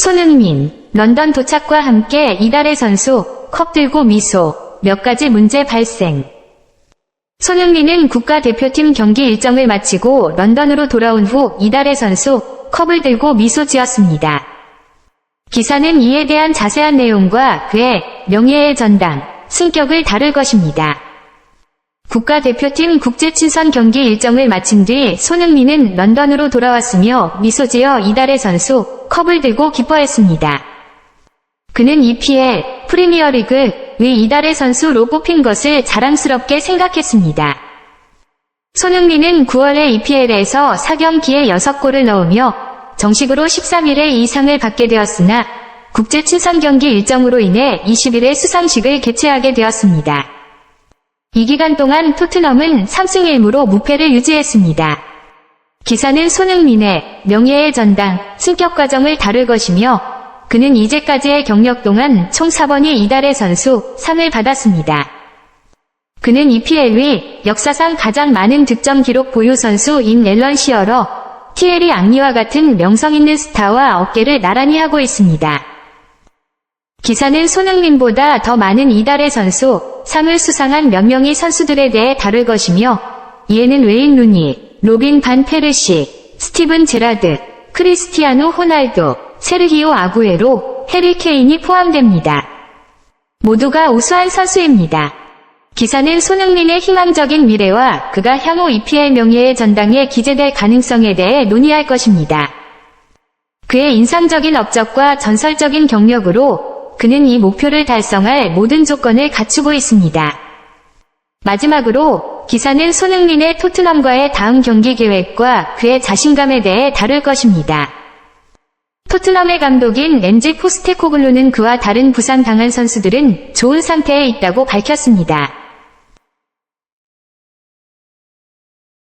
손흥민, 런던 도착과 함께 이달의 선수, 컵 들고 미소, 몇 가지 문제 발생. 손흥민은 국가대표팀 경기 일정을 마치고 런던으로 돌아온 후 이달의 선수, 컵을 들고 미소 지었습니다. 기사는 이에 대한 자세한 내용과 그의 명예의 전당, 승격을 다룰 것입니다. 국가대표팀 국제친선 경기 일정을 마친 뒤 손흥민은 런던으로 돌아왔으며 미소지어 이달의 선수 컵을 들고 기뻐했습니다. 그는 EPL 프리미어리그 의 이달의 선수로 뽑힌 것을 자랑스럽게 생각했습니다. 손흥민은 9월에 EPL에서 4경기에 6골을 넣으며 정식으로 13일에 이 상을 받게 되었으나 국제 친선 경기 일정으로 인해 20일에 수상식을 개최하게 되었습니다. 이 기간 동안 토트넘은 3승 1무로 무패를 유지했습니다. 기사는 손흥민의 명예의 전당, 승격 과정을 다룰 것이며 그는 이제까지의 경력 동안 총 4번이 이달의 선수 상을 받았습니다. 그는 EPL 위 역사상 가장 많은 득점 기록 보유 선수인 앨런 시어러, 티에리 앙리와 같은 명성 있는 스타와 어깨를 나란히 하고 있습니다. 기사는 손흥민보다 더 많은 이달의 선수, 상을 수상한 몇 명의 선수들에 대해 다룰 것이며, 이에는 웨인 루니, 로빈 반 페르시, 스티븐 제라드, 크리스티아노 호날두, 세르히오 아구에로, 해리 케인이 포함됩니다. 모두가 우수한 선수입니다. 기사는 손흥민의 희망적인 미래와 그가 향후 EPL 명예의 전당에 기재될 가능성에 대해 논의할 것입니다. 그의 인상적인 업적과 전설적인 경력으로 그는 이 목표를 달성할 모든 조건을 갖추고 있습니다. 마지막으로 기사는 손흥민의 토트넘과의 다음 경기 계획과 그의 자신감에 대해 다룰 것입니다. 토트넘의 감독인 렌지 포스테코글루는 그와 다른 부상 당한 선수들은 좋은 상태에 있다고 밝혔습니다.